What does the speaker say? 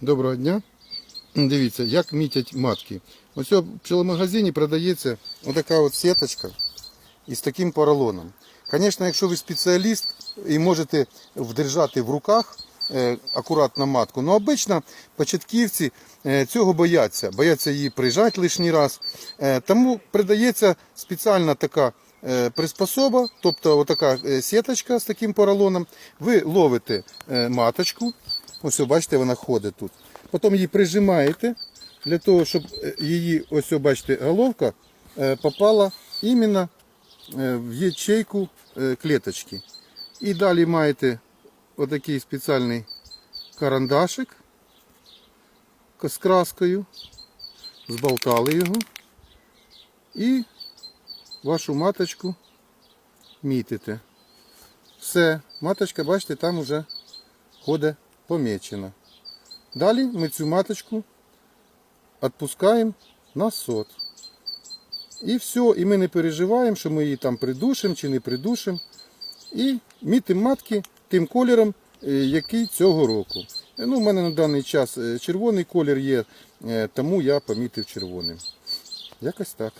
Доброго дня. Дивіться, як мітять матки. Ось в пчеломагазині продається отака от сіточка із таким поролоном. Звісно, якщо ви спеціаліст і можете вдержати в руках е, акуратно матку, ну обично початківці е, цього бояться, бояться її прижати лишній раз. Е, тому придається спеціальна така приспособа, тобто отака сіточка з таким поролоном. Ви ловите маточку, ось бачите, вона ходить тут. Потім її прижимаєте для того, щоб е, її, ось бачите, головка е, попала іменно е, в ячейку клеточки. І далі маєте отакий спеціальний карандашик з краскою. Зболтали його. І вашу маточку мітите. Все, маточка, бачите, там вже ходить помечена. Далі ми цю маточку відпускаємо на сот. І все, і ми не переживаємо, що ми її там придушимо чи не придушимо. І мітимо матки тим кольором, е, який цього року. Е, Ну, у мене на даний час е, червоний колір є, тому я помітив червоним. Якось так.